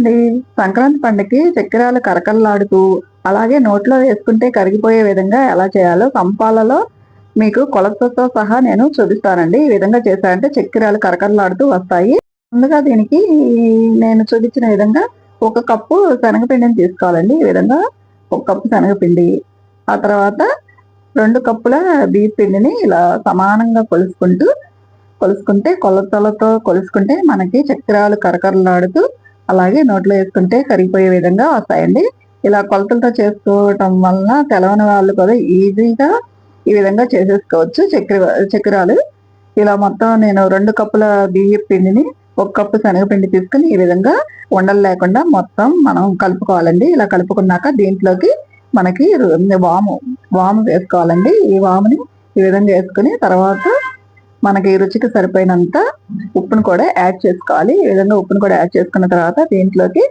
అండి సంక్రాంతి పండుగకి చక్కెరాలు కరకల్లాడుతూ అలాగే నోట్లో వేసుకుంటే కరిగిపోయే విధంగా ఎలా చేయాలో సంపాలలో మీకు కొలతతో సహా నేను చూపిస్తానండి. ఈ విధంగా చేశారంటే చక్కెరాలు కరకల్లాడుతూ వస్తాయి. ముందుగా దీనికి నేను చూపించిన విధంగా ఒక కప్పు శనగపిండిని తీసుకోవాలండి. ఈ విధంగా ఒక కప్పు శనగపిండి ఆ తర్వాత రెండు కప్పుల బియ్య పిండిని ఇలా సమానంగా కొలుసుకుంటూ కొలుసుకుంటే కొలతలతో కొలుసుకుంటే మనకి చక్రాలు కరకరలాడుతూ అలాగే నోట్లో వేసుకుంటే కరిగిపోయే విధంగా వస్తాయండి. ఇలా కొలతలతో చేసుకోవటం వలన తెలవని వాళ్ళు కూడా ఈజీగా ఈ విధంగా చేసేసుకోవచ్చు చక్కెర చక్రాలు ఇలా మొత్తం నేను రెండు కప్పుల బియ్య పిండిని ఒక కప్పు శనగపిండి తీసుకుని ఈ విధంగా ఉండలు లేకుండా మొత్తం మనం కలుపుకోవాలండి. ఇలా కలుపుకున్నాక దీంట్లోకి మనకి వాము వాము వేసుకోవాలండి. ఈ వాముని ఈ విధంగా వేసుకుని తర్వాత మనకి రుచికి సరిపోయినంత ఉప్పును కూడా యాడ్ చేసుకోవాలి. ఈ విధంగా ఉప్పును కూడా యాడ్ చేసుకున్న తర్వాత దీంట్లోకి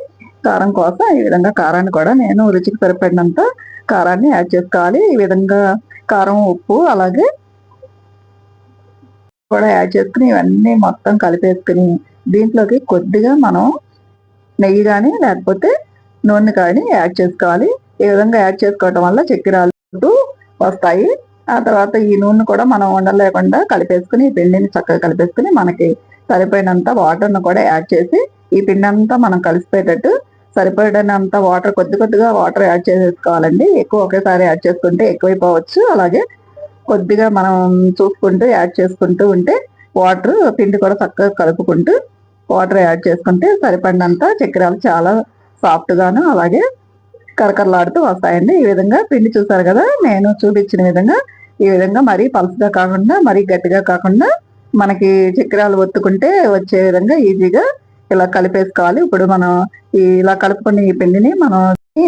కారం కోసం ఈ విధంగా కారాన్ని కూడా నేను రుచికి సరిపడినంత కారాన్ని యాడ్ చేసుకోవాలి. ఈ విధంగా కారం ఉప్పు అలాగే కూడా యాడ్ చేసుకుని ఇవన్నీ మొత్తం కలిపేసుకుని దీంట్లోకి కొద్దిగా మనం నెయ్యి కానీ లేకపోతే నూనె కానీ యాడ్ చేసుకోవాలి. ఈ విధంగా యాడ్ చేసుకోవటం వల్ల చక్కెరాలు వస్తాయి. ఆ తర్వాత ఈ నూనె కూడా మనం ఉండలేకుండా కలిపేసుకుని ఈ పిండిని చక్కగా కలిపేసుకుని మనకి సరిపోయినంత వాటర్ను కూడా యాడ్ చేసి ఈ పిండి అంతా మనం కలిసిపోయేటట్టు సరిపడినంత వాటర్ కొద్ది కొద్దిగా వాటర్ యాడ్ చేసేసుకోవాలండి. ఎక్కువ ఒకేసారి యాడ్ చేసుకుంటే ఎక్కువైపోవచ్చు. అలాగే కొద్దిగా మనం చూసుకుంటూ యాడ్ చేసుకుంటూ ఉంటే వాటర్ పిండి కూడా చక్కగా కలుపుకుంటూ వాటర్ యాడ్ చేసుకుంటే సరిపడినంత చక్కెరాలు చాలా సాఫ్ట్గాను అలాగే కరకరలాడుతూ వస్తాయండి. ఈ విధంగా పిండి చూసారు కదా నేను చూపించిన విధంగా ఈ విధంగా మరీ పలుసుగా కాకుండా మరీ గట్టిగా కాకుండా మనకి చక్రాలు ఒత్తుకుంటే వచ్చే విధంగా ఈజీగా ఇలా కలిపేసుకోవాలి. ఇప్పుడు మనం ఇలా కలుపుకున్న ఈ పిండిని మనం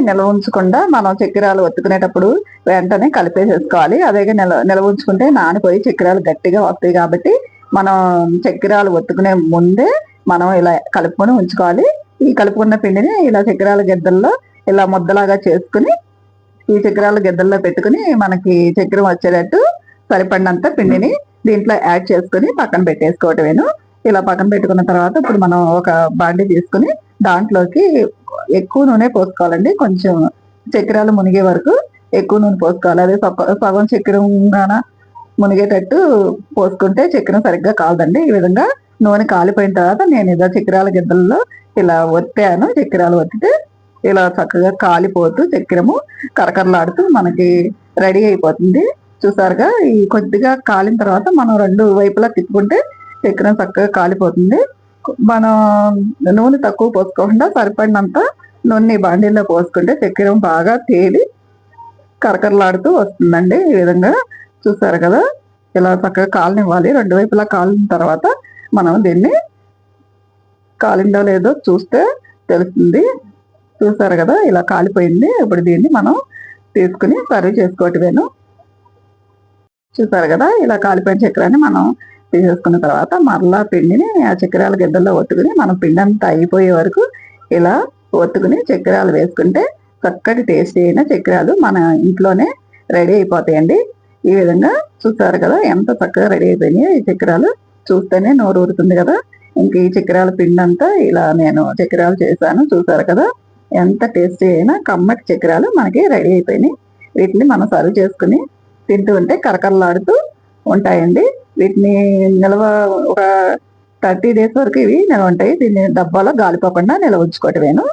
నిల్వ ఉంచకుండా మనం చక్కెరాలు ఒత్తుకునేటప్పుడు వెంటనే కలిపేసేసుకోవాలి. అదే నిల్వ నిల్వ ఉంచుకుంటే నానిపోయి చక్కెరాలు గట్టిగా వస్తాయి కాబట్టి మనం చక్కెరాలు ఒత్తుకునే ముందే మనం ఇలా కలుపుకొని ఉంచుకోవాలి. ఈ కలుపుకున్న పిండిని ఇలా చక్కెరాల గిద్దల్లో ఇలా ముద్దలాగా చేసుకుని ఈ చక్రాలు గిద్దల్లో పెట్టుకుని మనకి చక్రం వచ్చేటట్టు సరిపడినంత పిండిని దీంట్లో యాడ్ చేసుకుని పక్కన పెట్టేసుకోవటమేను. ఇలా పక్కన పెట్టుకున్న తర్వాత ఇప్పుడు మనం ఒక బాండి తీసుకుని దాంట్లోకి ఎక్కువ నూనె పోసుకోవాలండి. కొంచెం చక్రాలు మునిగే వరకు ఎక్కువ నూనె పోసుకోవాలి. అదే సగం చక్రంగాన మునిగేటట్టు పోసుకుంటే చక్రం సరిగ్గా కాదండి. ఈ విధంగా నూనె కాలిపోయిన తర్వాత నేను ఇదో చక్రాల గిద్దల్లో ఇలా ఒత్తాను. చక్రాలు ఒత్తితే ఇలా చక్కగా కాలిపోతూ చక్కెరము కరకరలాడుతూ మనకి రెడీ అయిపోతుంది. చూసారుగా? ఈ కొద్దిగా కాలిన తర్వాత మనం రెండు వైపులా తిప్పుకుంటే చక్కెరం చక్కగా కాలిపోతుంది. మనం నూనె తక్కువ పోసుకోకుండా సరిపడినంత నూనె బాండీల్లో పోసుకుంటే చక్కెరం బాగా తేలి కరకరలాడుతూ వస్తుందండి ఈ విధంగా. చూసారు కదా? ఇలా చక్కగా కాలనివ్వాలి. రెండు వైపులా కాలిన తర్వాత మనం దీన్ని కాలిందో లేదో చూస్తే తెలుస్తుంది. చూసారు కదా ఇలా కాలిపోయింది. ఇప్పుడు దీన్ని మనం తీసుకుని సర్వ్ చేసుకోవటమేను. చూసారు కదా ఇలా కాలిపోయిన చక్రాన్ని మనం తీసేసుకున్న తర్వాత మరలా పిండిని ఆ చక్రాల గిద్దల్లో ఒత్తుకుని మనం పిండి అంతా అయిపోయే వరకు ఇలా ఒత్తుకుని చక్రాలు వేసుకుంటే చక్కటి టేస్టీ అయిన చక్రాలు మన ఇంట్లోనే రెడీ అయిపోతాయండి. ఈ విధంగా చూసారు కదా ఎంత చక్కగా రెడీ అయిపోయినాయి ఈ చక్రాలు. చూస్తేనే నోరు ఊరుతుంది కదా. ఇంక ఈ చక్రాల పిండి అంతా ఇలా నేను చక్రాలు చేశాను చూసారు కదా. ఎంత టేస్టీ అయినా కమ్మటి చక్రాలు మనకి రెడీ అయిపోయినాయి. వీటిని మనం సర్వ్ చేసుకుని తింటూ ఉంటే కరకరలాడుతూ ఉంటాయండి. వీటిని నిల్వ ఒక థర్టీ డేస్ వరకు ఇవి నిల్వ ఉంటాయి. దీన్ని డబ్బాలో గాలిపోకుండా నిల్వ ఉంచుకోవటమేను.